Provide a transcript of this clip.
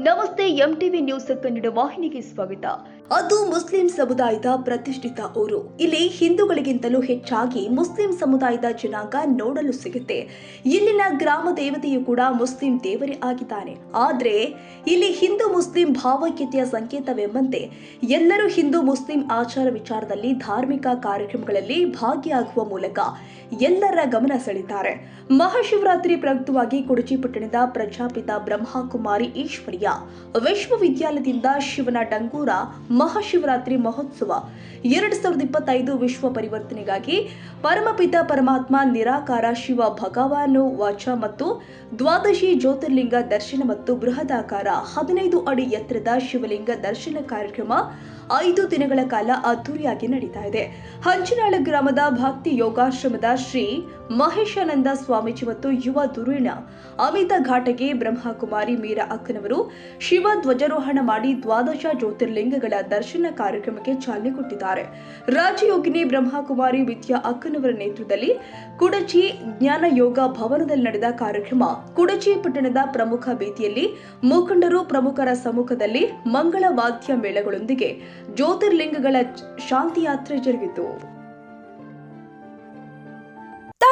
Nervous MTV news Kannada ವಾಹಿನಿಗೆ ಸ್ವಾಗತ. ಅದು ಮುಸ್ಲಿಂ ಸಮುದಾಯದ ಪ್ರತಿಷ್ಠಿತ ಊರು. ಇಲ್ಲಿ ಹಿಂದೂಗಳಿಗಿಂತಲೂ ಹೆಚ್ಚಾಗಿ ಮುಸ್ಲಿಂ ಸಮುದಾಯದ ಜನಾಂಗ ನೋಡಲು ಸಿಗುತ್ತೆ. ಇಲ್ಲಿನ ಗ್ರಾಮ ದೇವತೆಯು ಕೂಡ ಮುಸ್ಲಿಂ ದೇವರೇ ಆಗಿದ್ದಾನೆ. ಆದ್ರೆ, ಇಲ್ಲಿ ಹಿಂದೂ ಮುಸ್ಲಿಂ ಭಾವೈಕ್ಯತೆಯ ಸಂಕೇತವೆಂಬಂತೆ ಎಲ್ಲರೂ ಹಿಂದೂ ಮುಸ್ಲಿಂ ಆಚಾರ ವಿಚಾರದಲ್ಲಿ ಧಾರ್ಮಿಕ ಕಾರ್ಯಕ್ರಮಗಳಲ್ಲಿ ಭಾಗಿಯಾಗುವ ಮೂಲಕ ಎಲ್ಲರ ಗಮನ ಸೆಳೆತಾರೆ ಮಹಾಶಿವರಾತ್ರಿ ಪ್ರಯುಕ್ತವಾಗಿ ಕುಡಚಿ ಪಟ್ಟಣದ ಪ್ರಜಾಪಿತ ಬ್ರಹ್ಮಕುಮಾರಿ ಈಶ್ವರಿಯ ವಿಶ್ವವಿದ್ಯಾಲಯದಿಂದ ಶಿವನ ಡಂಗೂರ ಮಹಾಶಿವರಾತ್ರಿ ಮಹೋತ್ಸವ. ಎರಡ್ ಸಾವಿರದ ಇಪ್ಪತ್ತೈದು ವಿಶ್ವ ಪರಿವರ್ತನೆಗಾಗಿ ಪರಮಪಿತ ಪರಮಾತ್ಮ ನಿರಾಕಾರ ಶಿವ ಭಗವಾನು ವಾಚ ಮತ್ತು ದ್ವಾದಶಿ ಜ್ಯೋತಿರ್ಲಿಂಗ ದರ್ಶನ ಮತ್ತು ಬೃಹದಾಕಾರ ಹದಿನೈದು ಅಡಿ ಎತ್ತರದ ಶಿವಲಿಂಗ ದರ್ಶನ ಕಾರ್ಯಕ್ರಮ ಐದು ದಿನಗಳ ಕಾಲ ಅದ್ದೂರಿಯಾಗಿ ನಡೀತಾ ಇದೆ. ಹಂಚಿನಾಳ ಗ್ರಾಮದ ಭಕ್ತಿ ಯೋಗಾಶ್ರಮದ ಶ್ರೀ ಮಹೇಶಾನಂದ ಸ್ವಾಮೀಜಿ ಮತ್ತು ಯುವ ದುರುಣ ಅಮಿತ ಘಾಟಗೆ ಬ್ರಹ್ಮಕುಮಾರಿ ಮೀರಾ ಅಕ್ಕನವರು ಶಿವ ಧ್ವಜಾರೋಹಣ ಮಾಡಿ ದ್ವಾದಶ ಜ್ಯೋತಿರ್ಲಿಂಗಗಳ ದರ್ಶನ ಕಾರ್ಯಕ್ರಮಕ್ಕೆ ಚಾಲನೆ ಕೊಟ್ಟಿದ್ದಾರೆ. ರಾಜಯೋಗಿನಿ ಬ್ರಹ್ಮಕುಮಾರಿ ವಿದ್ಯಾ ಅಕ್ಕನವರ ನೇತೃತ್ವದಲ್ಲಿ ಕುಡಚಿ ಜ್ಞಾನ ಯೋಗ ಭವನದಲ್ಲಿ ನಡೆದ ಕಾರ್ಯಕ್ರಮ ಕುಡಚಿ ಪಟ್ಟಣದ ಪ್ರಮುಖ ಬೀದಿಯಲ್ಲಿ ಮುಖಂಡರು ಪ್ರಮುಖರ ಸಮ್ಮುಖದಲ್ಲಿ ಮಂಗಳ ವಾದ್ಯ ಮೇಳಗಳೊಂದಿಗೆ ಜ್ಯೋತಿರ್ಲಿಂಗಗಳ ಶಾಂತಿಯಾತ್ರೆ ಜರುಗಿತು.